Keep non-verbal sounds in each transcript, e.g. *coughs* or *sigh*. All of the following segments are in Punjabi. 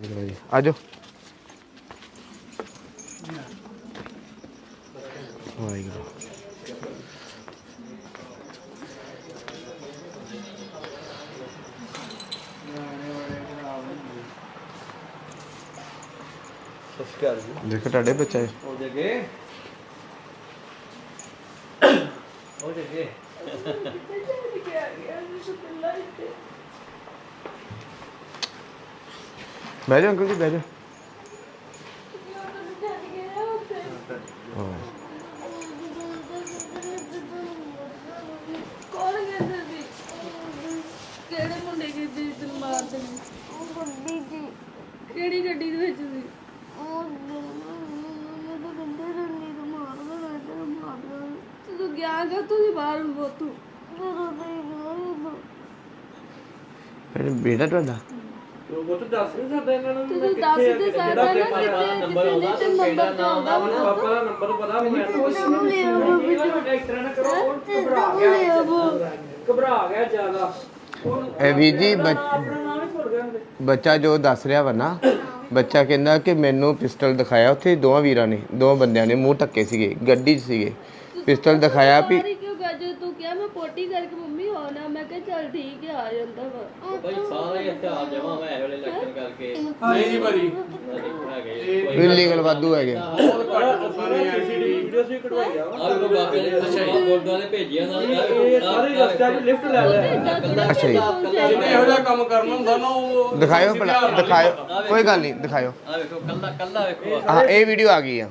ਚਲੋ ਜੀ ਆਜੋ ਵਾਹਿਗੁਰੂ ਸਸਕਾਰ ਜੀ ਦੇਖੋ ਤੁਹਾਡੇ ਬੱਚਾ ਹੈ ਹੋ ਜਗੇ ਹੋ ਜਗੇ ਬਹਿ ਜਾਓ ਅੰਕਲ ਜੀ ਬਹਿ ਹਾਂ ਸੀ ਕਿਹੜੇ ਮੁੰਡੇ ਕਹਿੰਦੇ ਸੀ ਤੈਨੂੰ ਮਾਰ ਦੇਣੀ ਜੀ ਕਿਹੜੀ ਗੱਡੀ ਦੇ ਵਿੱਚ ਸੀ ਤਾਂ ਗਿਆ ਕਿ ਤੂੰ ਬਾਹਰ ਨੂੰ ਬੋਤੂ ਫਿਰ ਬੇਟਾ ਤੁਹਾਡਾ? ਉਹ ਤਾਂ ਦੱਸ ਨਹੀਂ ਸਕਦਾ ਇਹਨਾਂ ਨੂੰ ਤੂੰ ਦੱਸ ਦੇ ਸਕਦਾ ਨਾ ਕਿਤੇ ਨੰਬਰ ਆਉਂਦਾ ਤੇ ਨੰਬਰ ਤੇ ਆਉਂਦਾ ਵਾ ਨਾ ਪਾਪਾ ਦਾ ਨੰਬਰ ਪਤਾ ਮੈਨੂੰ। ਇਸ ਤਰ੍ਹਾਂ ਨਾ ਕਰੋ ਉਹ ਘਬਰਾ ਗਿਆ। ਘਬਰਾ ਗਿਆ ਜ਼ਿਆਦਾ। ਇਹ ਵੀਰ ਜੀ ਬੱਚ- ਜੋ ਦੱਸ ਰਿਹਾ ਵਾ ਨਾ ਬੱਚਾ ਕਹਿੰਦਾ ਕਿ ਮੈਨੂੰ ਪਿਸਟਲ ਦਿਖਾਇਆ ਉੱਥੇ ਦੋਵਾਂ ਵੀਰਾਂ ਨੇ ਦੋ ਬੰਦਿਆਂ ਨੇ ਮੂੰਹ ਢੱਕੇ ਸੀਗੇ ਗੱਡੀ 'ਚ ਸੀਗੇ। ਪਿਸਟਲ ਦਿਖਾਇਆ ਵੀ ਸਾਰੀ ਕਿਉਂ ਗੱਜ ਤੂੰ ਕਿਹਾ ਮੈਂ ਪੋਟੀ ਕਰਕੇ ਮੰਮੀ ਹੋਣਾ ਮੈਂ ਕਿਹਾ ਚੱਲ ਠੀਕ ਹੈ ਆ ਜਾਂਦਾ ਵਾ। ਭਾਈ ਸਾਰੇ ਹਥਿਆਰ ਜਮਾ ਮੈਂ ਇਹ ਵੇਲੇ ਇਲੈਕਸ਼ਨ ਕਰਕੇ। ਨਹੀਂ ਭਾਜੀ ਹੈਗੇ ਇਲੀਗਲ ਵਾਧੂ ਹੈਗੇ। ਸਾਰੇ ਸੀਸੀਟੀਵੀ ਵੀਡੀਓਸ ਵੀ ਕਢਵਾਈ ਆ। ਆਹ ਲੋ ਬਾਬੇ ਨੇ ਅੱਛਾ ਜੀ। ਗੁਰਦੁਆਰੇ ਭੇਜਿਆ ਨਾ ਇਹ ਸਾਰੇ ਰਸਤੇ 'ਚ ਲਿਫਟ ਲੈ ਲਿਆ। ਅੱਛਾ ਜੀ। ਜਿਹਨੇ ਇਹੋ ਜਿਹਾ ਕੰਮ ਕਰਨਾ ਹੁੰਦਾ ਨਾ ਉਹ ਦਿਖਾਇਓ ਭਲਾ ਦਿਖਾਇਓ। ਕੋਈ ਗੱਲ ਨਹੀਂ ਦਿਖਾਇਓ। ਆ ਵੇਖੋ ਕੱਲਾ ਕੱਲਾ ਵੇਖੋ ਹਾਂ ਇਹ ਵੀਡੀਓ ਆ ਗਈ ਆ।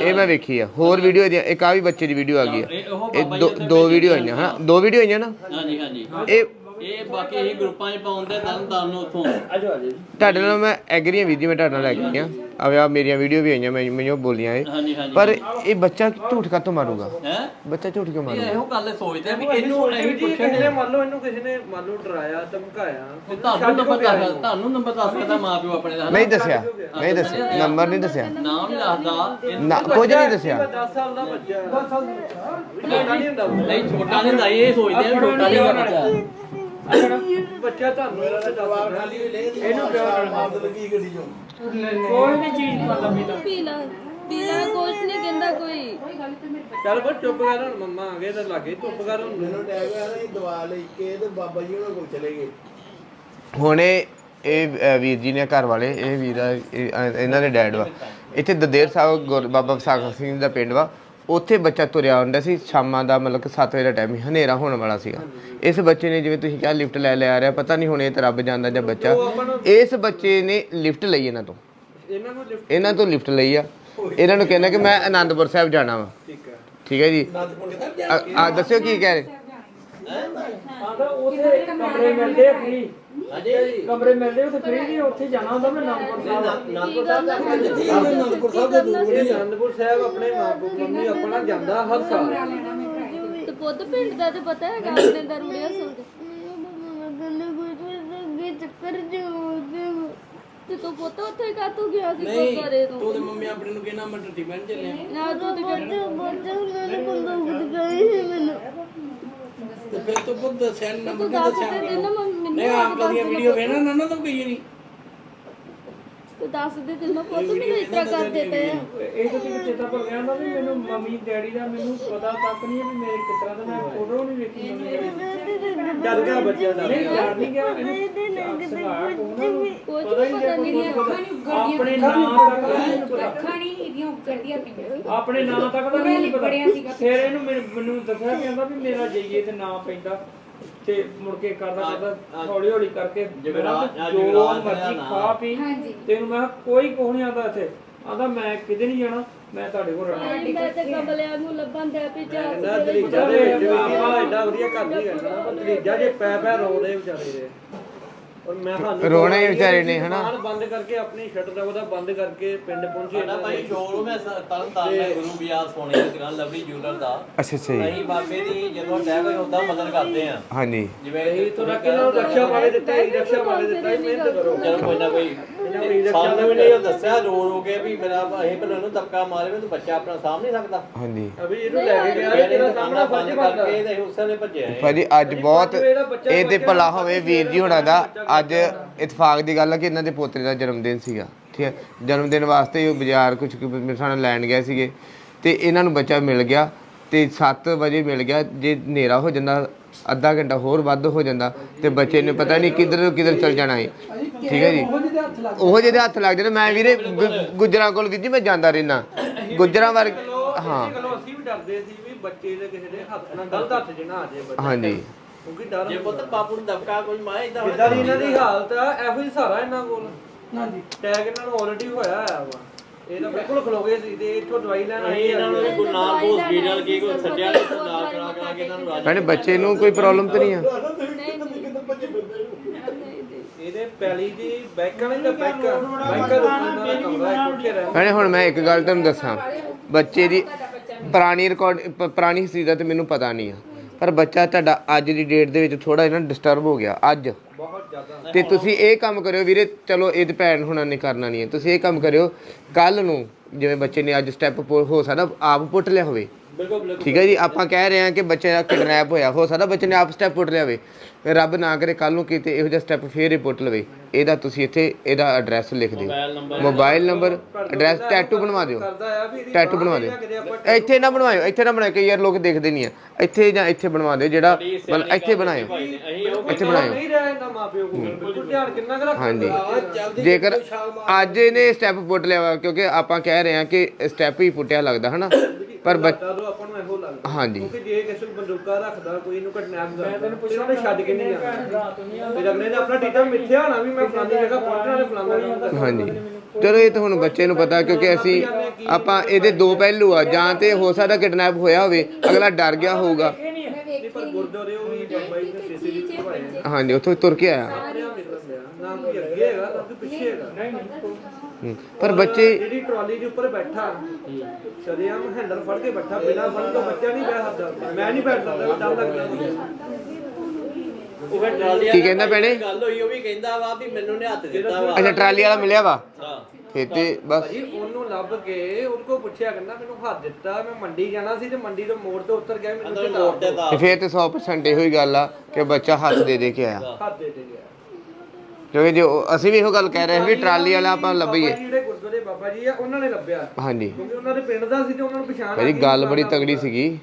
ਇਹ ਮੈਂ ਵੇਖੀ ਆ। ਹੋਰ ਵੀਡੀਓ ਦੀ ਇੱਕ ਆ ਵੀ ਬੱਚੇ ਦੀ ਵੀਡੀਓ ਆ ਗਈ ਆ। ਇਹ ਉਹ ਇਹ ਬਾਬਾ ਦੋ ਜੀ ਦੋ ਵੀਡੀਓ ਆਈਆਂ ਹਾਂ। ਦੋ ਵੀਡੀਓ ਆਈਆਂ ਨਾ ਹਾਂਜੀ ਹਾਂਜੀ। ਇਹ ਇਹ ਬਾਕੀ ਇਹ ਗਰੁੱਪਾਂ 'ਚ ਪਾਉਂਦੇ ਤਰਨ ਤਾਰਨ ਨੂੰ ਉੱਥੋਂ। ਆਜੋ ਆਜੋ ਤੁਹਾਡੇ ਨਾਲ ਮੈਂ ਐਗਰੀ ਵੀਰ ਜੀ ਮੈਂ ਤੁਹਾਡੇ ਨਾਲ ਲੈ ਕੇ ਆਇਆ ਆ ਆ ਮੇਰੀਆਂ ਵੀਡੀਓ ਵੀ ਆਈਆਂ ਮੈਂ ਮੈਨੂੰ ਬੋਲੀਆਂ ਇਹ। ਹਾਂਜੀ ਹਾਂਜੀ। ਪਰ ਇਹ ਬੱਚਾ ਝੂਠ ਕਾਤੋਂ ਮਾਰੂਗਾ? ਹੈ? ਬੱਚਾ ਝੂਠ ਕਿਉਂ ਮਾਰੂਗਾ? ਇਹੋ ਗੱਲ ਸੋਚਦੇ ਆ ਵੀ ਇਹਨੂੰ ਅਸੀਂ ਅਸੀਂ ਕਿਸੇ ਨੇ ਪੁੱਛਣ ਮੰਨ ਲਓ ਇਹਨੂੰ ਕਿਸੇ ਨੇ ਮੰਨ ਲਓ ਡਰਾਇਆ ਧਮਕਾਇਆ ਤੁਹਾਨੂੰ ਨੰਬਰ ਦੱਸ ਤੁਹਾਨੂੰ ਨੰਬਰ ਦੱਸ ਸਕਦਾ ਮਾਂ ਪਿਓ ਆਪਣੇ ਦਾ ਨਹੀਂ ਦੱਸਿਆ ਨਹੀਂ ਦੱਸਿਆ ਨੰਬਰ ਨਹੀਂ ਦੱਸਿਆ। ਨਾਮ ਨਹੀਂ ਦੱਸਦਾ। ਨਾ ਕੁਝ ਨਹੀਂ ਦੱਸਿਆ। 10 ਸਾਲ ਦਾ ਬੱਚਾ 10 ਸਾਲ ਦਾ ਨਹੀਂ ਛੋਟਾ ਨਹੀਂ ਹੁੰਦਾ ਇਹ ਸੋਚਦੇ ਆ ਵੀ ਛੋਟਾ ਨਹੀਂ ਹੁੰਦਾ ਬੱਚਾ ਤੁਹਾਨੂੰ ਇਹਦਾ ਤਾਂ ਜਵਾਬ ਖਾਲੀ ਇਹਨੂੰ ਪਿਆਰ ਨਾਲ। ਆਦਤ ਲੱਗੀ ਗੱਡੀ ਚੋਂ? ਕੋਈ ਨਹੀਂ ਚੀਜ਼ ਪਤਾ ਪੀਤਾ ਪੀਲਾ। ਪੀਲਾ ਕੁਛ ਨਹੀਂ ਕਹਿੰਦਾ ਕੋਈ। ਚੱਲ ਬਸ ਚੁੱਪ ਕਰ ਹੁਣ ਮੰਮਾ ਆ ਗਏ ਤਾਂ ਲੱਗੇ ਚੁੱਪ ਕਰ ਹੁਣ। ਮੈਨੂੰ ਟੈਗ ਆਇਆ ਨਾ ਇਹ ਦਵਾ ਲਈ ਕੇ ਤੇ ਬਾਬਾ ਜੀ ਉਹਨਾਂ ਕੋਲ ਚਲੇ ਗਏ। ਹੁਣ ਇਹ ਵੀਰ ਜੀ ਨੇ ਘਰ ਵਾਲੇ ਇਹ ਵੀਰ ਇਹਨਾਂ ਦੇ ਡੈਡ ਵਾ। ਇੱਥੇ ਦਦੇਰ ਸਾਹਿਬ ਗੁਰ- ਬਾਬਾ ਵਿਸਾਖ ਸਿੰਘ ਦਾ ਪਿੰਡ ਵਾ। ਉੱਥੇ ਬੱਚਾ ਤੁਰਿਆ ਹੁੰਦਾ ਸੀ ਸ਼ਾਮਾਂ ਦਾ ਮਤਲਬ ਕਿ 7 ਵਜੇ ਦਾ ਟਾਈਮ ਹਨੇਰਾ ਹੋਣ ਵਾਲਾ ਸੀਗਾ। ਇਸ ਬੱਚੇ ਨੇ ਜਿਵੇਂ ਤੁਸੀਂ ਕਿਹਾ ਲਿਫਟ ਲੈ ਲਿਆ ਰਿਹਾ ਪਤਾ ਨਹੀਂ ਹੁਣ ਇਹ ਤਾਂ ਰੱਬ ਜਾਣਦਾ ਜਾਂ ਬੱਚਾ। ਇਸ ਬੱਚੇ ਨੇ ਲਿਫਟ ਲਈ ਇਹਨਾਂ ਤੋਂ। ਇਹਨਾਂ ਨੂੰ ਲਿਫਟ ਇਹਨਾਂ ਤੋਂ ਲਿਫਟ ਲਈ ਆ। ਇਹਨਾਂ ਨੂੰ ਕਹਿੰਦਾ ਕਿ ਮੈਂ ਆਨੰਦਪੁਰ ਸਾਹਿਬ ਜਾਣਾ ਵਾ। ਠੀਕ ਹੈ। ਠੀਕ ਹੈ ਜੀ। ਆ ਆ ਦੱਸਿਓ ਕੀ ਕਹਿ ਰਹੇ? ਆਂਦਾ ਉੱਥੇ ਕਮਰੇ ਮਿਲਦੇ ਆ ਫ੍ਰੀ ਹਾਂਜੀ ਕਮਰੇ ਮਿਲਦੇ ਉੱਥੇ ਫ੍ਰੀ ਨਹੀਂ ਉੱਥੇ ਜਾਣਾ ਹੁੰਦਾ ਮੈਂ ਨਾਨਕਪੁਰ ਸਾਹਿਬ ਨਾਨਕਪੁਰ ਸਾਹਿਬ ਅਨੰਦਪੁਰ ਸਾਹਿਬ ਦੇ ਦੂਰ ਇਹ ਆਨੰਦਪੁਰ ਸਾਹਿਬ ਆਪਣੇ ਮਾਂ ਮੰਮੀ ਆਪਣਾ ਜਾਂਦਾ ਹਰ ਸਾਲ ਤੇ ਪੁੱਤ ਪਿੰਡ ਦਾ ਤੇ ਪਤਾ ਹੈਗਾ ਆਪਣੇ ਦਰੁੜਿਆ ਸੁਣਦੇ ਗੱਲੇ ਕੋਈ ਅੱਗੇ ਚੱਕਰ ਜੋ ਤੇ ਤੂੰ ਪੁੱਤ ਉੱਥੇ ਕਾ ਤੂੰ ਗਿਆ ਸੀ ਗੁਰਦੁਆਰੇ ਤੂੰ ਤੋਂ ਤੇ ਮੰਮੀ ਆਪਣੇ ਨੂੰ ਕਹਿਣਾ ਮੈਂ ਟੱਟੀ ਬਣ ਚੱਲਿਆ ਨਾ ਤੂੰ ਤੇ ਬੱਚਾ ਬੱਚਾ ਉਹਨਾਂ ਨੇ ਬੰਦੂਕ ਦਿਖਾਈ ਸੀ ਮੈਨੂੰ ਤੇ ਫਿਰ ਤੂੰ ਖੁਦ ਦੱਸਿਆ ਨੀ, ਨੰਬਰ ਨਹੀਂ ਦੱਸ ਦੱਸਿਆ ਦੇ ਨਾ ਮੈਨੂੰ ਨਹੀਂ ਅੰਕਲ ਦੀਆਂ ਵੀਡੀਓ ਵੇਖਣਾ ਨਾ ਨਾ ਤਾਂ ਕਹੀ ਨਹੀਂ। ਤੂੰ ਦੱਸ ਦੇ ਤੈਨੂੰ ਪੁੱਤ ਮੈਨੂੰ ਇਸ ਤਰ੍ਹਾਂ ਕਰਦੇ ਪਏ ਆ। ਇਹ ਤਾਂ ਤੈਨੂੰ ਚੇਤਾ ਭੁੱਲ ਗਿਆ ਹੁੰਦਾ ਵੀ ਮੈਨੂੰ ਮੰਮੀ ਡੈਡੀ ਦਾ ਮੈਨੂੰ ਪਤਾ ਤੱਕ ਨਹੀਂ ਹੈ ਵੀ ਮੇਰੇ ਕਿਸ ਤਰ੍ਹਾਂ ਦਾ ਮੈਂ ਫੋਟੋ ਨਹੀਂ ਵੇਖੀ ਮੰਮੀ ਡੈਡੀ ਡਰ ਗਿਆ ਬੱਚਾ ਡਰ ਨਹੀਂ ਡਰ ਨਹੀਂ ਗਿਆ ਇਹਨੂੰ ਸੁਭਾਅ ਕੋਣ ਕੁਝ ਪਤਾ ਨਹੀਂ ਹੈ। ਆਪਣੇ ਨਾਮ ਤੱਕ ਦਾ ਨਹੀਂ ਪਤਾ। ਖਾਣੀ ਇਹਦੀਆਂ ਪਈਆਂ ਆਪਣੇ ਨਾਂ ਤੱਕ ਦਾ ਨਹੀਂ ਪਤਾ। ਫਿਰ ਇਹਨੂੰ ਮੈਨੂੰ ਮੈਨੂੰ ਦੱਸਿਆ ਕਹਿੰਦਾ ਵੀ ਮੇਰਾ ਜਾਈਏ ਤੇ ਨਾਂ ਪੈਂਦਾ ਤੇ ਮੁੜ ਕੇ ਕਰਦਾ ਕਰਦਾ ਹੌਲੀ ਹੌਲੀ ਕਰਕੇ ਜੋ ਦਾ ਮਰਜ਼ੀ ਨਾਂ। ਖਾ ਪੀ। ਹਾਂਜੀ। ਤੈਨੂੰ ਮੈਂ ਕਿਹਾ ਕੋਈ ਕੁਛ ਨਹੀਂ ਆਉਂਦਾ ਇੱਥੇ। ਆਂਦਾ ਮੈਂ ਕਿਤੇ ਨਹੀਂ ਜਾਣਾ ਮੈਂ ਤੁਹਾਡੇ ਕੋਲ ਰਹਿਣਾ। ਮੈਂ ਤੇ ਕਮਲਿਆਂ ਨੂੰ ਲੱਭਣ ਦੇ ਵੀ ਚਾਰ ਕਹਿੰਦਾ ਤਰੀਜਾ ਦੇ ਵਿੱਚ ਵੀ ਵਾਲਾ ਐਡਾ ਵਧੀਆ ਘਰ ਨਹੀਂ ਰਹਿਣਾ ਪਰ ਤਰੀਜਾ ਜੇ ਪੈ ਪੈ ਰੋਦੇ ਵਿਚਾਰੇ ਦੇ। ਔਰ ਮੈਂ ਸਾਨੂੰ ਰੋਣਾ ਹੀ ਵਿਚਾਰੇ ਨੇ, ਹਨਾ? ਦੁਕਾਨ ਬੰਦ ਕਰਕੇ ਆਪਣੀ ਸ਼ਟਰ ਦਾ ਉਹਦਾ ਬੰਦ ਕਰਕੇ ਪਿੰਡ ਪਹੁੰਚੇ। ਸਾਡਾ ਭਾਈ ਸ਼ੋਰੂਮ ਹੈ ਤਰਨ ਤਾਰਨ ਦੇ ਗੁਰੂ ਬਿਆਸ ਸੋਨੇ ਦੀ ਦੁਕਾਨ ਲਵਲੀ ਜੂਲਰ ਦਾ। ਅੱਛਾ ਅੱਛਾ ਜੀ। ਅਸੀਂ ਬਾਬੇ ਦੀ ਜਦੋਂ ਅਟੈਕ ਹੋਇਆ ਉਦਾਂ ਮਦਦ ਕਰਦੇ ਆ। ਹਾਂਜੀ। ਜਿਵੇਂ ਇਹ ਤੋਂ ਰੱਖੇ ਨਾਲ ਰਕਸ਼ਾ ਵਾਲੇ ਦਿੱਤੇ ਰਕਸ਼ਾ ਵਾਲੇ ਦਿੱਤਾ ਮਿਹਨਤ ਕਰੋ। ਚਲੋ ਕੋਈ ਨਾ ਕੋਈ ਸਾਨੂੰ ਵੀ ਨਹੀਂ ਉਹ ਦੱਸਿਆ ਰੋ ਰੋ ਕੇ ਵੀ ਮੇਰਾ ਇਹ ਭਲੇ ਨੂੰ ਧੱਕਾ ਮਾਰੇ ਵੀ ਤੂੰ ਬੱਚਾ ਆਪਣਾ ਸਾਂਭ ਨਹੀਂ ਸਕਦਾ। ਹਾਂਜੀ। ਅਭੀ ਇਹਨੂੰ ਲੈ ਕੇ ਗਿਆ ਤੇਰਾ ਤੇਰਾ ਸਾਹਮਣਾ ਸਾਹਮਣਾ ਬੰਦ ਫਰਜ਼ ਕਰਕੇ ਬਣਦਾ ਤੇ ਉਸੇ ਨੇ ਭੱਜਿਆ ਇਹ। ਭਾਜੀ ਅੱਜ ਬਹੁਤ ਇਹ ਤੇ ਭਲਾ ਹੋਵੇ ਵੀਰ ਜੀ ਹੋਣਾ ਦਾ ਅੱਜ ਇਤਫਾਕ ਦੀ ਗੱਲ ਹੈ ਕਿ ਇਹਨਾਂ ਦੇ ਪੋਤਰੇ ਦਾ ਜਨਮ ਦਿਨ ਸੀਗਾ ਠੀਕ ਹੈ। ਜਨਮ ਦਿਨ ਵਾਸਤੇ ਉਹ ਬਾਜ਼ਾਰ ਕੁਝ ਮੇਰੇ ਨਾਲ ਲੈਣ ਗਏ ਸੀਗੇ ਤੇ ਇਹਨਾਂ ਨੂੰ ਬੱਚਾ ਮਿਲ ਗਿਆ। ਤੇ 7 ਵਜੇ ਮਿਲ ਗਿਆ ਜੇ ਹਨੇਰਾ ਹੋ ਜਾਂਦਾ ਅੱਧਾ ਘੰਟਾ ਹੋਰ ਵੱਧ ਹੋ ਜਾਂਦਾ ਤੇ ਬੱਚੇ ਨੇ ਪਤਾ ਨਹੀਂ ਕਿੱਧਰ ਕਿੱਧਰ ਚਲ ਜਾਣਾ ਹੈ ਠੀਕ ਹੈ ਜੀ? ਉਹ ਜਿਹਦੇ ਹੱਥ ਲੱਗ ਜਾਣਾ। ਮੈਂ ਵੀਰੇ ਗੁੱਜਰਾਂ ਕੋਲ ਜੀ ਮੈਂ ਜਾਂਦਾ ਰਹਿਣਾ ਗੁੱਜਰਾਂ ਵਰ ਹਾਂ। ਅਸੀਂ ਵੀ ਡਰਦੇ ਸੀ ਵੀ ਬੱਚੇ ਦੇ ਕਿਸੇ ਦੇ ਹੱਥ ਨਾਲ ਗਲਤ ਹੱਥ 'ਚ ਨਾ ਆ ਜਾਏ ਬੱਚਾ ਹਾਂਜੀ। ਕਿਉਂਕਿ ਡਰ ਜੇ ਪੁੱਤ ਬਾਪੂ ਨੂੰ ਧੱਕਾ ਕੋਈ ਮਾਰੇ ਇਦਾਂ ਜਿੱਦਾਂ ਦੀ ਇਹਨਾਂ ਦੀ ਹਾਲਤ ਆ ਇਹੋ ਹੀ ਸਹਾਰਾ ਇਹਨਾਂ ਕੋਲ। ਹਾਂਜੀ। ਟੈਗ ਇਹਨਾਂ ਨੂੰ ਆਲਰੇਡੀ ਹੋਇਆ ਹੋਇਆ ਵਾ। ਇਹ ਤਾਂ ਬਿਲਕੁਲ ਖਲੋਗੇ ਸੀ ਤੇ ਇੱਥੋਂ ਦਵਾਈ ਲੈਣ ਆਏ ਅਸੀਂ ਇਹਨਾਂ ਨੂੰ ਵੀ ਕੋਈ ਨਾਮ ਕੋ ਹਸਪੀਟਲ ਕੀ ਕੋਈ ਛੱਡਿਆ ਨਹੀਂ ਤਾਂ ਨਾਲ ਕਰਾ ਕਰਾ ਕੇ ਇਹਨਾਂ ਨੂੰ ਰਾਜੀ ਭੈਣੇ ਬੱਚੇ ਨੂੰ ਕੋਈ ਪ੍ਰੋਬਲਮ ਤਾਂ ਨਹੀਂ ਆ? ਇਹਦੇ ਪੈਲੀ ਦੀ ਬੈਂਕਾਂ ਨੇ ਤਾਂ ਬੈਂਕ ਬੈਂਕਾਂ ਦੇ ਉਹਨਾਂ ਦਾ ਕਮਰਾ ਹੈ ਕੋਠੇ ਰਹਿ ਭੈਣੇ ਹੁਣ ਮੈਂ ਇੱਕ ਗੱਲ ਤੁਹਾਨੂੰ ਦੱਸਾਂ। ਬੱਚੇ ਦੀ ਪੁਰਾਣੀ ਰਿਕਾਰਡ ਪੁਰਾਣੀ ਹਿਸਟਰੀ ਦਾ ਤੇ ਮੈਨੂੰ ਪਤਾ ਨਹੀਂ ਆ। ਪਰ ਬੱਚਾ ਤੁਹਾਡਾ ਅੱਜ ਦੀ ਡੇਟ ਦੇ ਵਿੱਚ ਥੋੜਾ ਜਿਹਾ ਡਿਸਟਰਬ ਹੋ ਗਿਆ ਅੱਜ। ਬਹੁਤ ਜ਼ਿਆਦਾ। ਤੇ ਤੁਸੀਂ ਇਹ ਕੰਮ ਕਰਿਓ ਵੀਰੇ ਚਲੋ ਇਹ ਤੇ ਭੈਣ ਹੁਣਾਂ ਨੇ ਕਰਨਾ ਨਹੀਂ ਹੈ। ਤੁਸੀਂ ਇਹ ਕੰਮ ਕਰਿਓ ਕੱਲ ਨੂੰ ਜਿਵੇਂ ਬੱਚੇ ਨੇ ਅੱਜ ਸਟੈਪ ਹੋ ਸਕਦਾ ਆਪ ਪੁੱਟ ਲਿਆ ਹੋਵੇ। ਬਿਲਕੁਲ ਠੀਕ ਹੈ ਜੀ ਆਪਾਂ ਕਹਿ ਰਹੇ ਹਾਂ ਕਿ ਬੱਚੇ ਦਾ ਕਿਡਨੈਪ ਹੋਇਆ। ਹੋ ਸਕਦਾ ਬੱਚੇ ਨੇ ਆਪ ਸਟੈਪ ਪੁੱਟ ਲਿਆ ਹੋਵੇ। ਰੱਬ ਨਾ ਕਰੇ ਕੱਲ ਨੂੰ ਕਿਤੇ ਇਹੋ ਜਿਹਾ ਸਟੈਪ ਫੇਰ ਹੀ ਪੁੱਟ ਲਵੇ। ਇਹਦਾ ਤੁਸੀਂ ਇੱਥੇ ਇਹਦਾ ਐਡਰੈਸ ਲਿਖ ਦਿਓ। ਮੋਬਾਈਲ ਨੰਬਰ ਐਡਰੈਸ ਟੈਟੂ ਬਣਵਾ ਦਿਓ। ਟੈਟੂ ਬਣਵਾ ਦਿਓ। ਇੱਥੇ ਨਾ ਬਣਵਾਇਓ ਇੱਥੇ ਨਾ ਬਣਾਇਓ ਕਈ ਯਾਰ ਲੋਕ ਦੇਖਦੇ ਨਹੀਂ ਆ। ਇੱਥੇ ਜਾਂ ਇੱਥੇ ਬਣਵਾ ਦਿਓ ਜਿਹੜਾ ਮਤਲਬ ਇੱਥੇ ਬਣਾਇਓ। ਇੱਥੇ ਬਣਾਇਓ। ਨਹੀਂ ਮਾਪਿਓ ਕੋਲ। ਧਿਆਨ ਕਿੰਨਾ ਹਾਂਜੀ। ਜੇਕਰ ਅੱਜ ਇਹਨੇ ਸਟੈਪ ਪੁੱਟ ਲਿਆ ਕਿਉਂਕਿ ਆਪਾਂ ਕਹਿ ਰਹੇ ਹਾਂ ਕਿ ਸਟੈਪ ਹੀ ਪੁੱਟਿਆ ਲੱਗਦਾ ਹਨਾ? ਪਰ ਬੱਚ- ਤਾਂ ਆਪਾਂ ਨੂੰ ਇਹੋ ਲੱਗਦਾ। ਹਾਂਜੀ। ਕਿਉਂਕਿ ਜੇ ਕਿਸੇ ਨੂੰ ਬੰਦੂਕਾ ਰੱਖਦਾ ਕੋਈ ਇਹਨੂੰ ਕਿਡਨੈਪ ਕਰਦਾ ਮੈਂ ਤੈਨੂੰ ਪੁੱਛਣਾ ਉਹਨੇ ਛੱਡ ਕੇ ਨਹੀਂ ਜਾਣਾ। ਫਿਰ ਅਗਲੇ ਨੇ ਆਪਣਾ ਟੀਚਰ ਮਿੱਥਿਆ ਹੋਣਾ ਵੀ ਮੈਂ ਫਲਾਣੀ ਜਗ੍ਹਾ ਪਹੁੰਚਣਾ ਤੇ ਫਲਾਣਾ ਕੰਮ ਕਰਨਾ ਹਾਂਜੀ। ਚਲੋ ਇਹ ਤਾਂ ਹੁਣ ਬੱਚੇ ਨੂੰ ਪਤਾ ਕਿਉਂਕਿ ਅਸੀਂ ਆਪਾਂ ਇਹਦੇ ਦੋ ਪਹਿਲੂ ਆ ਜਾਂ ਤੇ ਹੋ ਸਕਦਾ ਕਿਡਨੈਪ ਹੋਇਆ ਹੋਵੇ ਅਗਲਾ ਡਰ ਗਿਆ ਹੋਊਗਾ। ਨਹੀਂ। ਪਰ ਗੁਰਦੁਆਰੇ ਉਹ ਵੀ ਬਾਬਾ ਜੀ ਨੇ ਸੀਸੀਟੀਵੀ ਘਵਾਏ ਹਾਂਜੀ ਉੱਥੋਂ ਤੁਰ ਕੇ ਆਇਆ ਨਾ ਕੋਈ ਅੱਗੇ ਹੈਗਾ ਨਾ ਕੋਈ ਪਿੱਛੇ ਹੈਗਾ ਨਹੀਂ ਪਰ ਬੱਚੇ ਜਿਹੜੀ ਟਰਾਲੀ ਦੇ ਉੱਪਰ ਬੈਠਾ ਸ਼ਰਿਆਮ ਹੈਂਡਲ ਫੜ ਕੇ ਬੈਠਾ ਬਿਨਾਂ ਫੜ ਤੋਂ ਬੱਚਾ ਨਹੀਂ ਬੈਠ ਸਕਦਾ। ਮੈਂ ਨਹੀਂ ਬੈਠ ਸਕਦਾ ਡਰ ਲੱਗਦਾ ਉਹ ਫਿਰ ਟਰਾਲੀ ਕੀ ਕਹਿੰਦਾ ਭੈਣੇ? ਗੱਲ ਹੋਈ ਉਹ ਵੀ ਕਹਿੰਦਾ ਵਾ ਵੀ ਮੈਨੂੰ ਨੇ ਹੱਥ ਦਿੱਤਾ ਵਾ। ਅੱਛਾ ਟਰਾਲੀ ਵਾਲਾ ਮਿਲਿਆ ਵਾ? ਹਾਂ। ਫੇਰ ਤੇ ਬਸ। ਭਾਜੀ ਉਹਨੂੰ ਲੱਭ ਕੇ ਉਹਦੇ ਕੋਲ ਪੁੱਛਿਆ ਕਹਿੰਦਾ ਮੈਨੂੰ ਹੱਥ ਦਿੱਤਾ ਮੈਂ ਮੰਡੀ ਜਾਣਾ ਸੀ ਤੇ ਮੰਡੀ ਤੋਂ ਮੋੜ ਤੋਂ ਉਤਰ ਗਿਆ ਮੈਨੂੰ ਅੰਦਰ ਤੇ ਮੋੜ ਤੇ ਦਾ ਤੇ। ਫੇਰ ਤੇ 100% ਇਹੋ ਹੀ ਗੱਲ ਆ ਕਿ ਬੱਚਾ ਹੱਥ ਦੇ ਦੇ ਕੇ ਆਇਆ। ਹੱਥ ਦੇ ਦੇ ਗਿਆ ਕਿਉਂਕਿ ਜੇ ਉਹ- ਅਸੀਂ ਵੀ ਇਹੋ ਗੱਲ ਕਹਿ ਰਹੇ ਹਾਂ ਵੀ ਟਰਾਲੀ ਵਾਲਾ ਆਪਾਂ ਲੱਭੀਏ। ਬਾਬਾ ਜੀ ਜਿਹੜੇ ਗੁਰਦੁਆਰੇ ਬਾਬਾ ਜੀ ਆ ਉਹਨਾਂ ਨੇ ਲੱਭਿਆ। ਹਾਂਜੀ। ਕਿਉਂਕਿ ਉਹਨਾਂ ਦੇ ਪਿੰਡ ਦਾ ਸੀ ਤੇ ਉਹਨਾਂ ਨੂੰ ਪਛਾਣ ਆ ਭਾਜੀ ਗਈ ਗੱਲ ਬੜੀ ਤਗੜੀ ਸੀਗੀ।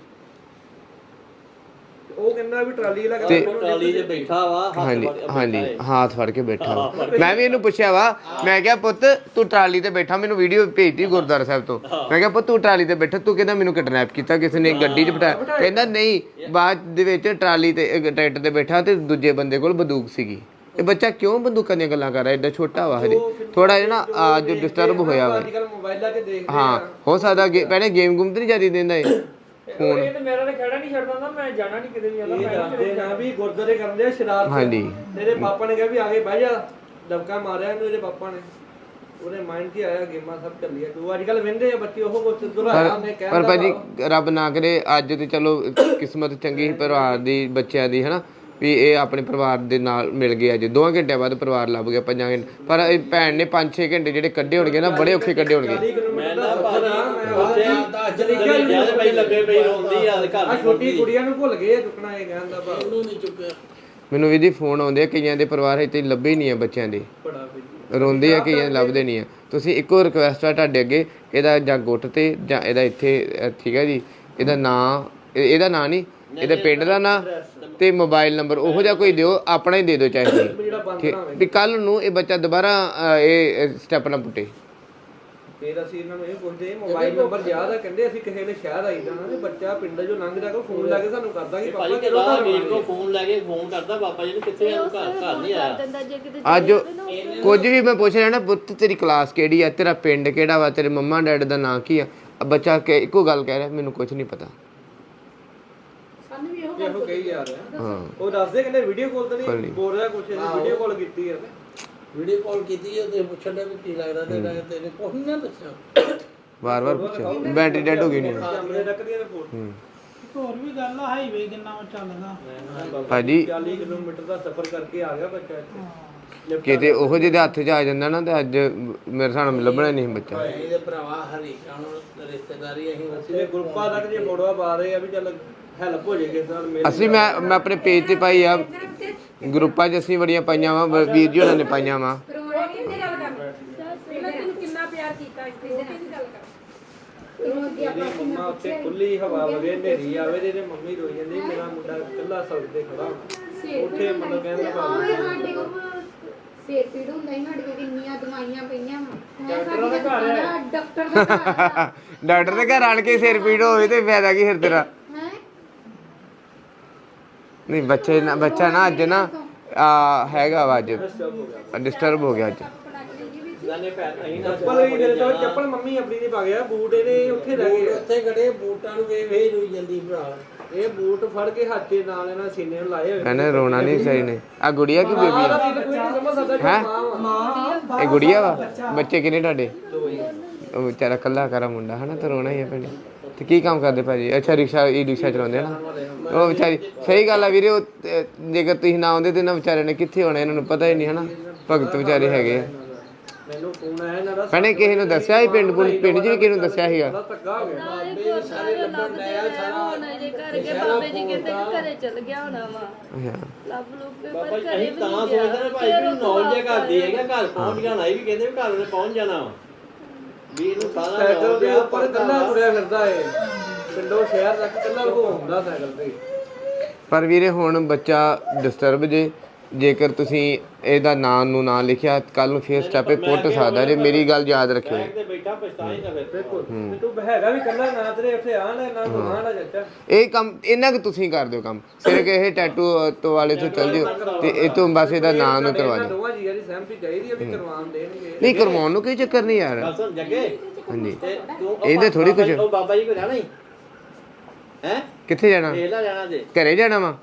ਉਹ ਕਹਿੰਦਾ ਵੀ ਟਰਾਲੀ ਵਾਲਾ ਤੇ- ਟਰਾਲੀ 'ਚ ਬੈਠਾ ਵਾ ਹੱਥ ਹਾਂਜੀ ਫੜ ਕੇ ਹਾਂਜੀ ਬੈਠਾ ਏ। ਹੱਥ ਫੜ ਕੇ ਬੈਠਾ ਵਾ। ਮੈਂ ਵੀ ਇਹਨੂੰ ਪੁੱਛਿਆ ਵਾ ਮੈਂ ਕਿਹਾ ਪੁੱਤ ਤੂੰ ਟਰਾਲੀ ਤੇ ਬੈਠਾ ਮੈਨੂੰ ਵੀਡੀਓ ਭੇਜਤੀ ਗੁਰਦੁਆਰਾ ਸਾਹਿਬ ਤੋਂ। ਮੈਂ ਕਿਹਾ ਪੁੱਤ ਤੂੰ ਟਰਾਲੀ ਤੇ ਬੈਠਾ ਤੂੰ ਕਹਿੰਦਾ ਮੈਨੂੰ ਕਿਡਨੈਪ ਕੀਤਾ ਕਿਸੇ ਨੇ ਗੱਡੀ 'ਚ ਬਿਠਾਇਆ। ਕਹਿੰਦਾ ਨਹੀਂ ਬਾਅਦ ਦੇ ਵਿੱਚ ਟਰਾਲੀ ਤੇ ਅਹ, ਟਰੈਕਟਰ ਤੇ ਬੈਠਾ ਤੇ ਦੂਜੇ ਬੰਦੇ ਕੋਲ ਬੰਦੂਕ ਸੀਗੀ। ਇਹ ਬੱਚਾ ਕਿਉਂ ਬੰਦੂਕਾਂ ਦੀਆਂ ਗੱਲਾਂ ਕਰ ਰਿਹਾ? ਐਡਾ ਛੋਟਾ ਵਾ ਹਜੇ। ਥੋੜਾ ਜਿਹਾ ਨਾ ਆ ਜੋ ਡਿਸਟਰਬ ਹੋਇਆ ਵਾ। ਅੱਜ ਕੱਲ ਮੋਬਾਈਲਾਂ 'ਤੇ ਦੇਖਦੇ ਹਾਂ ਹੋ ਸਕਦਾ ਗੇ- ਪਹਿਲੇ ਗੇਮ ਗੁੰਮ ਤੇ ਨਹੀਂ ਜ਼ਿਆਦਾ ਦਿੰਦਾ ਇਹ? ਫੋਨ ਇਹ *coughs* ਤੇ ਮੇਰਾ ਤੇ ਖੜਾ ਨਹੀਂ ਛੱਡਦਾ ਹੁੰਦਾ ਮੈਂ ਜਾਣਾ ਨਹੀਂ ਕਿਤੇ ਵੀ ਆਉਂਦਾ ਮੈਂ ਦੱਸਦੇ ਨਾ ਵੀ ਗੁਰਦੁਆਰੇ ਕਰਦੇ ਆ ਸ਼ਰਾਰਤ। ਹਾਂਜੀ। ਤੇਰੇ ਪਾਪਾ ਨੇ ਕਿਹਾ ਵੀ ਆਗੇ ਬਹਿ ਜਾ ਦਬਕਾ ਮਾਰਿਆ ਇਹਨੂੰ ਇਹਦੇ ਪਾਪਾ ਨੇ। ਉਹਦੇ ਮਾਈਂਡ 'ਚ ਹੀ ਆਇਆ ਗੇਮਾਂ ਸਭ ਚੱਲੀਆਂ। ਤੂੰ ਅੱਜ ਕੱਲ ਵਹਿੰਦੇ ਆ ਬੱਚੇ ਉਹ ਕੁਛ ਦੁਰਾਇਆ ਉਹਨੇ ਕਹਿ ਪਰ ਭਾਜੀ ਰੱਬ ਨਾ ਕਰੇ ਅੱਜ ਤੇ ਚਲੋ ਕਿਸਮਤ ਚੰਗੀ ਸੀ ਪਰਿਵਾਰ ਦੀ ਬੱਚਿਆਂ ਦੀ ਹਨਾ? ਵੀ ਇਹ ਆਪਣੇ ਪਰਿਵਾਰ ਦੇ ਨਾਲ ਮਿਲ ਗਏ ਅੱਜ ਦੋਆਂ ਘੰਟਿਆਂ ਬਾਅਦ ਪਰਿਵਾਰ ਲੱਭ ਗਿਆ ਪੰਜਾਂ ਘੰਟੇ। ਪਰ ਇਹ ਭੈਣ ਨੇ 5-6 ਘੰਟੇ ਜਿਹੜੇ ਕੱਢੇ ਹੋਣਗੇ ਨਾ ਬੜੇ ਔਖੇ ਕੱਢੇ ਹੋਣਗੇ। ਕਿਲੋਮੀਟਰ ਦਾ ਸਫ਼ਰ ਆ ਮੈਂ ਉਹਦੇ ਜਲੀ ਜਦ ਪਈ ਲੱਗੇ ਪਈ ਰੋਂਦੀ ਆ ਘਰ ਆ ਛੋਟੀ ਕੁੜੀਆਂ ਨੂੰ ਭੁੱਲ ਗਏ ਆ ਚੁੱਕਣਾ ਇਹ ਕਹਿੰਦਾ ਭਾ ਮੈਨੂੰ ਵੀ ਜੀ ਫੋਨ ਆਉਂਦੇ ਆ ਕਈਆਂ ਦੇ ਪਰਿਵਾਰ ਇੱਥੇ ਲੱਭੇ ਹੀ ਨਹੀਂ ਆ ਬੱਚਿਆਂ ਦੇ। ਰੋਂਦੇ ਆ ਕਈਆਂ ਦੇ ਲੱਭਦੇ ਨਹੀਂ ਆ। ਤੁਸੀਂ ਇੱਕੋ ਰਿਕੁਐਸਟ ਆ ਤੁਹਾਡੇ ਅੱਗੇ ਇਹਦਾ ਜਾਂ ਗੁੱਟ ਤੇ ਜਾਂ ਇਹਦਾ ਇੱਥੇ ਠੀਕ ਹੈ ਜੀ ਇਹਦਾ ਨਾਂ ਇਹ- ਇਹਦਾ ਨਾਂ ਨਹੀਂ ਇਹਦੇ ਪਿੰਡ ਦਾ ਨਾਂ? ਤੇ ਮੋਬਾਈਲ ਨੰਬਰ ਉਹੋ ਜਿਹਾ ਕੋਈ ਦਿਓ ਆਪਣਾ ਹੀ ਦੇ ਦਿਓ ਚਾਹੇ ਤੁਸੀਂ। ਜਿਹੜਾ ਬੰਦ ਠੀਕ। ਨਾ ਹੋਵੇ। ਵੀ ਕੱਲ ਨੂੰ ਇਹ ਬੱਚਾ ਦੁਬਾਰਾ ਇਹ ਸਟੈਪ ਨਾ ਪੁੱਟੇ। ਫੇਰ ਅਸੀਂ ਇਹਨਾਂ ਨੂੰ ਇਹ ਪੁੱਛਦੇ ਮੋਬਾਈਲ ਨੰਬਰ ਯਾਦ ਆ ਕਹਿੰਦੇ ਅਸੀਂ ਕਿਸੇ ਨੇ ਸ਼ਹਿਰ ਆਈਦਾ ਨਾ ਤੇ ਬੱਚਾ ਪਿੰਡ ਚੋਂ ਲੰਘਦਾ ਕੋ ਫੋਨ ਲਾ ਕੇ ਸਾਨੂੰ ਕਰਦਾ ਕਿ ਭਾਜੀ ਪਾਪਾ ਕਿ ਚਲੋ ਦਾ ਘਰ ਵੀਰ ਆਵਾਂਗੇ। ਕੋ ਫੋਨ ਲੈ ਕੇ ਫੋਨ ਕਰਦਾ ਬਾਬਾ ਜੀ ਨੂੰ ਕਿੱਥੇ ਆ ਤੂੰ ਘਰ ਘਰ ਨਹੀਂ ਆਇਆ। ਦਿੰਦਾ ਜੇ ਕਿਤੇ ਅੱਜ ਕੁਝ ਵੀ ਮੈਂ ਪੁੱਛ ਰਿਹਾ ਨਾ ਪੁੱਤ ਤੇਰੀ ਕਲਾਸ ਕਿਹੜੀ ਆ? ਤੇਰਾ ਪਿੰਡ ਕਿਹੜਾ ਵਾ? ਤੇਰੇ ਮੰਮਾ ਡੈਡ ਦਾ ਨਾਂ ਕੀ ਆ? ਆ ਬੱਚਾ ਕਿ ਇੱਕੋ ਗੱਲ ਕਹਿ ਰਿਹਾ ਮੈਨੂੰ ਕੁਝ ਨਹੀਂ ਪਤਾ। ਸਾਨੂੰ ਵੀ ਇਹੋ ਇਹੋ ਕਹੀ ਜਾ ਰਿਹਾ। ਹਾਂ। ਉਹ ਦੱਸਦੇ ਕਹਿੰਦੇ ਵੀਡੀਓ ਕਾਲ ਤਾਂ ਨਹੀਂ ਬੋਲ ਰਿਹਾ ਕੁਛ ਵੀਡੀਓ ਕਾਲ ਕੀਤੀ ਹੈ ਵੀਡੀਓ ਕਾਲ ਕੀਤੀ ਹੈ ਤੇ ਪੁੱਛਣ ਦਾ ਵੀ ਕੀ ਲੱਗਦਾ ਤੇਰਾ ਤੇਰੇ ਕੁਝ ਨਾ ਦੱਸਿਆ ਵਾਰ-ਵਾਰ ਪੁੱਛਿਆ। ਬੈਟਰੀ ਡੈਡ ਹੋ ਗਈ ਨਹੀਂ। ਕੈਮਰੇ ਰੱਖਦੀਆਂ ਨੇ ਫੋਨ ਹੂੰ। ਹੋਰ ਵੀ ਗੱਲ ਆ ਹਾਈਵੇ ਕਿੰਨਾ ਚੱਲਦਾ। ਭਾਜੀ 40 ਕਿਲੋਮੀਟਰ ਦਾ ਸਫ਼ਰ ਕਰਕੇ ਆ ਗਿਆ ਬੱਚਾ ਇੱਥੇ। ਕਿਤੇ ਉਹੋ ਜਿਹੇ ਦੇ ਹੱਥ 'ਚ ਆ ਜਾਂਦਾ ਨਾ ਤੇ ਅੱਜ ਮੇਰੇ ਨਾਲ ਲੱਭਣਾ ਨਹੀਂ ਬੱਚਾ। ਇਹਦੇ ਭਰਾਵਾ ਹਰੀਕਾਂ ਨੂੰ ਰਿਸ਼ਤੇਦਾਰੀ ਅਸੀਂ ਗਰੁੱਪਾਂ ਤੱਕ ਜੇ ਫੋਟੋਆਂ ਪਾ ਰਹੇ ਆ ਵੀ ਚੱਲ ਹੈਲਪ ਹੋ ਜਾਏਗੀ ਨਾਲ ਮੇਰੇ ਅਸੀਂ ਮੈਂ ਮੈਂ ਆਪਣੇ ਪੇਜ ਤੇ ਪਾਈ ਆ। ਗਰੁੱਪਾਂ 'ਚ ਅਸੀਂ ਬੜੀਆਂ ਪਾਈਆਂ ਵਾ ਵੀਰ ਜੀ ਉਹਨਾਂ ਨੇ ਪਾਈਆਂ ਵਾ। ਰੋਣਾ ਕਿੰਨੇ ਗੱਲ ਕਰ ਪਹਿਲਾਂ ਤੈਨੂੰ ਕਿੰਨਾ ਪਿਆਰ ਕੀਤਾ ਇੱਥੇ? ਉਹ ਕਿਹਦੀ ਗੱਲ ਕਰ ਤੈਨੂੰ ਅੱਗੇ ਆਪਾਂ ਮੇਰੀ ਮੰਮਾ ਉੱਥੇ ਖੁੱਲੀ ਹਵਾ ਵਗੇ ਹਨੇਰੀ ਆਵੇ ਤੇ ਇਹਦੇ ਮੰਮੀ ਰੋਈ ਜਾਂਦੀ ਮੇਰਾ ਮੁੰਡਾ ਇਕੱਲਾ ਸੜਕ ਤੇ ਖੜਾ ਉੱਥੇ ਮਤਲਬ ਕਹਿੰਦਾ ਬਾਬਾ ਓਏ ਸਾਡੇ ਕੋਲ ਸਿਰ ਪੀੜ ਹੁੰਦਾ ਹੀ ਸਾਡੇ ਕੋਲ ਕਿੰਨੀਆਂ ਦਵਾਈਆਂ ਪਈਆਂ ਵਾ। ਡਾਕਟਰਾਂ ਦਾ ਘਰ ਹੈ। ਡਾਕਟਰ ਦਾ ਘਰ ਡਾਕਟਰ ਦੇ ਘਰ ਆਣ ਕੇ ਸਿਰ ਪੀੜ ਹੋਵੇ ਤੇ ਫਾਇਦਾ ਕੀ ਫਿਰ ਤੇਰਾ? ਨਹੀਂ ਬੱਚੇ ਨਾ ਬੱਚਾ ਨਾ ਅੱਜ ਨਾ ਆ ਹੈਗਾ ਵਾ ਅੱਜ। ਡਿਸਟਰਬ ਹੋ ਗਿਆ ਅੱਜ। ਚੱਪਲ ਵੀ ਮੇਰੇ ਤੋਂ ਚੱਪਲ ਮੰਮੀ ਆਪਣੀ ਨਹੀਂ ਪਾ ਗਿਆ ਬੂਟ ਇਹਦੇ ਉੱਥੇ ਰਹਿ ਬੂਟ ਗਏ ਉੱਥੇ ਖੜੇ ਬੂਟਾਂ ਨੂੰ ਵੇਖ ਵੇਖ ਰੋਈ ਜਾਂਦੀ ਭਰਾ। ਇਹ ਬੂਟ ਫੜ ਕੇ ਹੱਥ ਨਾਲ ਇਹਨਾਂ ਸੀਨੇ ਨੂੰ ਲਾਏ ਹੋਏ। ਇਹਨੇ ਰੋਣਾ ਨਹੀਂ ਸਹੀ ਨੇ। ਆ ਗੁੜੀਆ ਕੀ ਬੇਬੀ ਆਹ ਆ ਤਾਂ ਕੋਈ ਨਹੀਂ ਸਮਝ ਸਕਦਾ ਹੈਂ? ਕਿ ਮਾਂ ਵਾ ਇਹ ਗੁੜੀਆ ਵਾ? ਬੱਚੇ। ਕਿੰਨੇ ਤੁਹਾਡੇ? ਉਹ ਵਿਚਾਰਾ ਕੱਲਾ ਕਰਾ ਮੁੰਡਾ ਹਨਾ? ਤੇ ਰੋਣਾ ਹੀ ਆ ਭੈਣੇ। ਤੇ ਕੀ ਕੰਮ ਕਰਦੇ ਭਾਜੀ? ਅੱਛਾ ਰਿਕਸ਼ਾ ਈ ਰਿਕਸ਼ਾ ਚਲਾਉਂਦੇ ਨਾ? ਉਹ ਵਿਚਾਰੀ ਸਹੀ ਗੱਲ ਆ ਵੀਰੇ ਉਹ ਤੇ ਜੇਕਰ ਤੁਸੀਂ ਨਾ ਆਉਂਦੇ ਤੇ ਨਾ ਵਿਚਾਰੇ ਨੇ ਕਿੱਥੇ ਹੋਣਾ ਇਹਨਾਂ ਨੂੰ ਪਤਾ ਹੀ ਨਹੀਂ ਹਨਾ? ਭਗਤ ਵਿਚਾਰੇ ਹੈਗੇ ਆ। ਮੈਨੂੰ ਫੋਨ ਆਇਆ ਇਹਨਾਂ ਦਾ ਭੈਣੇ ਕਿਸੇ ਨੂੰ ਦੱਸਿਆ ਸੀ ਪਿੰਡ ਪੁਲਿਸ ਪਿੰਡ 'ਚ ਵੀ ਕਿਸੇ ਨੂੰ ਦੱਸਿਆ ਸੀਗਾ? ਧੱਕਾ ਹੋ ਗਿਆ। ਬਾਬੇ ਸਾਰੇ ਲੱਭਣ ਡਿਆ ਹੋਣਾ ਜੇ ਘਰ ਕੇ ਬਾਬੇ ਜੀ ਕਹਿੰਦੇ ਕਿ ਘਰੇ ਚਲ ਗਿਆ ਹੋਣਾ ਵਾ। ਅੱਛਾ। ਲੱਭ ਲੁੱਭ ਕੇ ਬਾਬਾ ਪਰ ਜੀ ਘਰੇ ਅਸੀਂ ਵੀ ਤਾਂ ਨਹੀਂ ਸੋਚਦੇ ਨੇ ਭਾਈ ਗਿਆ ਵੀ ਨੌਲੇਜ ਕਰਦੀ ਹੈਗਾ ਘਰ ਪਹੁੰਚ ਜਾਣਾ ਇਹ ਵੀ ਕਹਿੰਦੇ ਵੀ ਘਰ ਉਹਨੇ ਪਹੁੰਚ ਜਾਣਾ ਵਾ। ਵੀ ਇਹਨੂੰ ਸਾਰਾ ਸਾਈਕਲ ਦੇ knowledge ਆ, ਉੱਪਰ ਕੱਲਾ ਤੁਰਿਆ ਫਿਰਦਾ ਏ। ਪਿੰਡੋਂ ਸ਼ਹਿਰ ਤੱਕ ਕੱਲਾ ਘੁੰਮਦਾ ਸਾਈਕਲ ਤੇ। ਪਰ ਵੀਰੇ ਹੁਣ ਬੱਚਾ ਡਿਸਟਰਬ ਜੇ ਜੇਕਰ ਤੁਸੀਂ ਇਹਦਾ ਨਾਂ ਨੂੰ ਨਾਂ ਲਿਖਿਆ ਕੱਲ ਨੂੰ ਫੇਰ ਸਟੈਪ ਕੁੱਟ ਸਕਦਾ ਜੇ ਮੇਰੀ ਗੱਲ ਯਾਦ ਰੱਖਿਓ। ਤੇ ਬੈਠਾ ਪਛਤਾਏਗਾ ਫਿਰ। ਬਿਲਕੁਲ। ਤੇ ਤੂੰ ਹੈਗਾ ਵੀ ਕੱਲਾ ਨਾ ਤੇਰੇ ਉੱਥੇ ਆ ਨਾ ਨਾ ਤੂੰ ਆਣਾ ਚਾਚਾ ਇਹ ਕੰਮ ਇਹਨਾਂ ਕਿ ਤੁਸੀਂ ਕਰ ਦਿਓ ਕੰਮ। ਸਿਰਫ ਇਹ ਟੈਟੂ ਤੋਂ ਵਾਲੇ ਤੋਂ ਚੱਲ ਜਿਓ ਤੇ ਇਹ ਤੋਂ ਬਸ ਇਹਦਾ ਨਾਂ ਨੂੰ ਕਰਵਾ ਦਿਓ। ਦੋਵਾਂ ਜੀਆਂ ਦੀ ਸਹਿਮਤੀ ਚਾਹੀਦੀ ਹੈ ਵੀ ਕਰਵਾਉਣ ਦੇਣਗੇ। ਨਹੀਂ ਕਰਵਾਉਣ ਨੂੰ ਕੋਈ ਚੱਕਰ ਨਹੀਂ ਯਾਰ। ਗੱਲ ਸੁਣ ਜੱਗੇ। ਹਾਂਜੀ। ਇਹਦੇ ਜੀ- ਕੁਝ- ਉਹ ਬਾਬਾ ਜੀ ਕੋ ਰਹਿਣਾ ਹੀ। ਹੈ? ਕਿੱਥੇ ਜਾਣਾ ਜੇ। ਘਰੇ ਜਾਣਾ ਵਾ?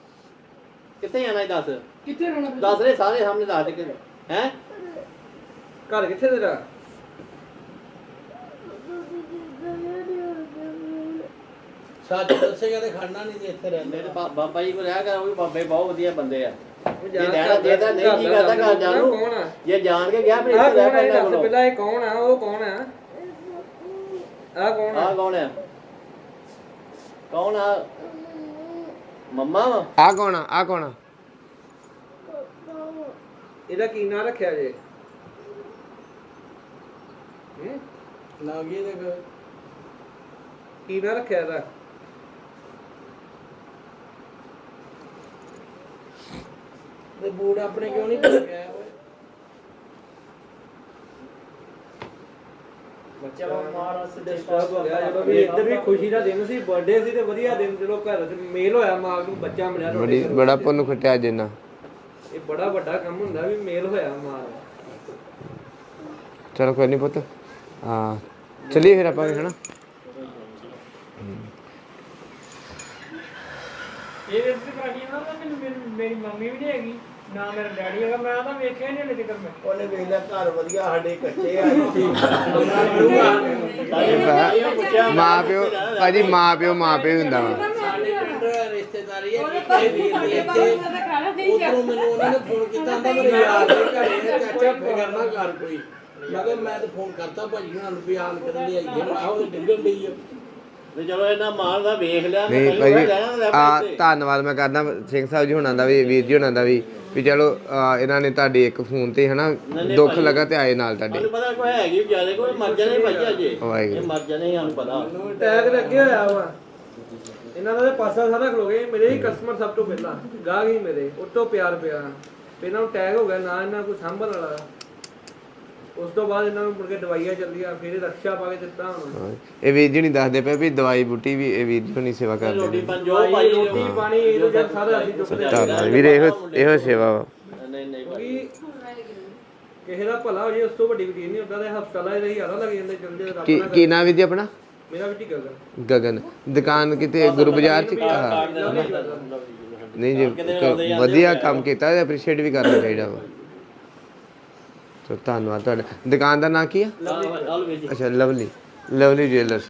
ਕਿੱਥੇ ਜਾਣਾ ਇਹ ਦੱਸ? ਕਿੱਥੇ ਰੋਣਾ ਦੱਸ ਰਹੇ ਸਾਰੇ ਸਾਹਮਣੇ ਦੱਸ ਦੇ ਹੈ? ਘਰ ਕਿੱਥੇ ਤੇਰਾ? ਸੱਚ ਦੱਸੇਗਾ ਤੇ ਖੜਨਾ ਨਹੀਂ ਤੇ ਇੱਥੇ ਰਹਿੰਦੇ ਮੇਰੇ ਬਾ- ਬਾਬਾ ਜੀ ਕੋ ਰਹਿ ਕਰ ਉਹ ਵੀ ਬਾਬੇ ਬਹੁਤ ਵਧੀਆ ਬੰਦੇ ਆ। ਉਹ ਜੇ ਰਹਿਣਾ ਨਹੀਂ ਜੀ ਕਰਦਾ ਘਰ ਜਾਣ ਨੂੰ? ਕੌਣ ਆ? ਜੇ ਜਾਣ ਕੇ ਗਿਆ ਫਿਰ ਆਹ ਇੱਥੇ ਰਹਿ ਕੌਣ ਹੈ ਪੈਂਦਾ ਦੱਸ ਕੋਲ। ਪਹਿਲਾਂ ਇਹ ਕੌਣ ਆ? ਉਹ ਕੌਣ ਆ? ਆ ਕੌਣ ਆ? ਆਹ ਕੌਣ ਆ? ਕੌਣ ਆ? ਮੰਮਾ ਵਾ? ਆ ਕੌਣ ਆ? ਆ ਕੌਣ ਆ? ਇਹਦਾ ਕੀ ਨਾਂ ਰੱਖਿਆ ਜੇ? ਹੂੰ? ਲਾਗੇ ਦੇ ਫਿਰ ਕੀ ਨਾਂ ਰੱਖਿਆ ਇਹਦਾ? ਤੇ ਬੂਟ ਆਪਣੇ ਕਿਉਂ ਨਹੀਂ ਪਾ ਕੇ ਆਇਆ ਓਏ ਬੱਚਾ ਮਾਰ ਸਿੱਧੇ ਡਿਸਟਰਬ ਹੋ ਗਿਆ ਜਦੋਂ ਵੀ ਇੱਧਰ ਵੀ ਖੁਸ਼ੀ ਦਾ ਦਿਨ ਸੀ ਬਰਥਡੇ ਸੀ ਤੇ ਵਧੀਆ ਦਿਨ ਚਲੋ ਘਰ ਤੇ ਮੇਲ ਹੋਇਆ ਮਾਂ ਨੂੰ ਬੱਚਾ ਮਿਲਿਆ ਤੁਹਾਡੇ ਬੜੀ ਘਰੋਂ। ਬੜਾ ਪੁੰਨ ਖਟਿਆ ਜਿੰਨਾ ਇਹ ਬੜਾ ਵੱਡਾ ਕੰਮ ਹੁੰਦਾ ਵੀ ਮੇਲ ਹੋਇਆ ਮਾਂ ਦਾ। ਚਲੋ ਕੋਈ ਨਹੀਂ ਪੁੱਤ। ਹਾਂ ਚੱਲੀਏ ਫਿਰ ਆਪਾਂ ਹਨਾ? ਇਹ ਰਿਸ਼ਤੇ ਕਰਾਣੀ ਨਾ ਮੈਨੂੰ ਮੇਰੀ ਮੰਮੀ ਵੀ ਨਹੀਂ ਹੈਗੀ। ਨਾ ਮੇਰਾ ਡੈਡੀ ਹੈਗਾ ਮੈਂ ਤਾਂ ਵੇਖਿਆ ਨਹੀਂ ਹਲੇ ਤੱਕ ਮੈਂ। ਉਹਨੇ ਵੇਖ ਲਿਆ ਘਰ ਵਧੀਆ ਸਾਡੇ ਕੱਚੇ ਆ ਮਾਂ ਪਿਓ ਭਾਜੀ ਮਾਂ ਪਿਓ ਮਾਂ ਪਿਓ ਹੀ ਹੁੰਦਾ ਵਾ। ਸਾਡੇ ਪਿੰਡ ਰਿਸ਼ਤੇਦਾਰੀ ਹੈ ਕਿਤੇ ਵੀਰ ਦੀ ਇੱਥੇ। ਉਧਰੋਂ ਮੈਨੂੰ ਉਹਨਾਂ ਨੇ ਫੋਨ ਕੀਤਾ ਕਹਿੰਦਾ ਮੇਰੇ ਯਾਰ ਦੇ ਘਰੇ ਨੇ ਚਾਚਾ ਫਿਕਰ ਨਾ ਕਰ ਕੋਈ। ਮੈਂ ਕਿਹਾ ਮੈਂ ਤਾਂ ਫੋਨ ਕਰਤਾ ਭਾਜੀ ਉਹਨਾਂ ਨੂੰ ਵੀ ਆਨ ਕਰਨ ਲਈ ਆਈਏ ਮੈਂ ਆਹੋ ਤੇ ਡਿੱਗਣ ਡਈ ਆ। ਤੇ ਚਲੋ ਇਹਨਾਂ ਮਾਲ ਦਾ ਵੇਖ ਲਿਆ ਤੇ ਨਹੀਂ ਕਈ ਭਾਜੀ ਵਾਰ ਰਹਿਣਾ ਲੈ ਆ ਪੈਸੇ। ਧੰਨਵਾਦ ਮੈਂ ਕਰਦਾ ਸਿੰਘ ਸਾਹਿਬ ਜੀ ਹੁਣਾਂ ਦਾ ਵੀ ਵੀਰ ਜੀ ਹੁਣਾਂ ਦਾ ਵੀ। ਵੀ ਚਲੋ ਇਹਨਾਂ ਨੇ ਤੁਹਾਡੇ ਇੱਕ ਫੋਨ ਤੇ ਹਨਾ ਨਹੀਂ ਦੁੱਖ। ਲੱਗਾ ਤੇ ਆਏ ਨਾਲ ਤੁਹਾਡੇ। ਪਤਾ ਕੋਈ ਹੈਗੀ ਵਿਚਾਰੇ ਕੋਈ ਮਰ ਜਾਣੇ ਭਾਜੀ ਅਜੇ ਵਾਹਿਗੁਰੂ। ਇਹ ਮਰ ਜਾਣੇ ਸਾਨੂੰ ਪਤਾ। ਟੈਗ ਲੱਗੇ ਹੋਇਆ ਵਾ। ਇਹਨਾਂ ਦਾ ਤੇ ਪਾਸਾ ਸਾਰਾ ਖਲੋ ਗਿਆ ਮੇਰੇ ਹੀ ਕਸਟਮਰ ਸਭ ਤੋਂ ਪਹਿਲਾਂ। ਗਾਹਕ ਹੀ ਮੇਰੇ। ਉਤੋਂ ਪਿਆਰ ਪਿਆ। ਫਿਰ ਇਹਨਾਂ ਨੂੰ ਟੈਗ ਹੋ ਗਿਆ ਨਾ ਇਹਨਾਂ ਕੋਈ ਸੰਭਲ ਵਾਲਾ। ਉਸ ਤੋਂ ਬਾਅਦ ਇਹਨਾਂ ਨੂੰ ਮੁੜ ਕੇ ਦਵਾਈਆਂ ਚੱਲੀਆਂ ਫਿਰ ਇਹ ਰਕਸ਼ਾ ਪਾ ਕੇ ਦਿੱਤਾ ਹੁਣ ਹਾਂ। ਇਹ ਵੀਰ ਜੀ ਨਹੀਂ ਦੱਸਦੇ ਪਏ ਵੀ ਦਵਾਈ ਬੂਟੀ ਵੀ ਇਹ ਵੀਰ ਜੀ ਹੁਣੀ ਸੇਵਾ ਕਰਦੇ ਰੋਟੀ ਨੇ। ਪੰਜੋ ਭਾਈ ਰੋਟੀ ਪਾਣੀ ਇਹ ਤੋਂ ਜਦ ਸਾਰਾ ਅਸੀਂ ਚੁੱਕਦੇ ਹਾਂ। ਧੰਨਵਾਦ ਵੀਰ ਇਹੋ ਇਹੋ ਸੇਵਾ ਵਾ। ਨਹੀਂ ਨਹੀਂ ਭਾਈ ਕਿਉਂਕਿ ਕਿਸੇ ਦਾ ਭਲਾ ਹੋ ਜੇ ਉਸ ਤੋਂ ਵੱਡੀ ਵਕੀਲ ਨਹੀਂ ਹੁੰਦਾ ਤੇ ਹਸਪਤਾਲਾਂ ਦੇ ਯਾਰਾ ਲੱਗ ਜਾਂਦੇ ਚੰਦੇ ਰੱਬ ਕੀ ਨਾਮ ਵੀਰ ਜੀ ਆਪਣਾ? ਮੇਰਾ ਵੀ ਟਿਕਾ ਗਗਨ। ਦੁਕਾਨ ਕਿਤੇ ਗੁਰੂ ਬਾਜ਼ਾਰ ਚ? ਹਾਂ। ਕਾਰਡ ਦੇ ਨਾਲ ਨਹੀਂ ਜੀ ਕ- ਵਧੀਆ ਕੰਮ ਕੀਤਾ ਐਪਰੀਸ਼ੀਏਟ ਵੀ ਕਰਨਾ ਚਾਹੀਦਾ ਵਾ। ਸੋ ਧੰਨਵਾਦ ਤੁਹਾਡਾ। ਦੁਕਾਨ ਦਾ ਨਾਂ ਕੀ ਆਲ ਵੇਜੀ ਅੱਛਾ ਲਵਲੀ। Lovely jewellers.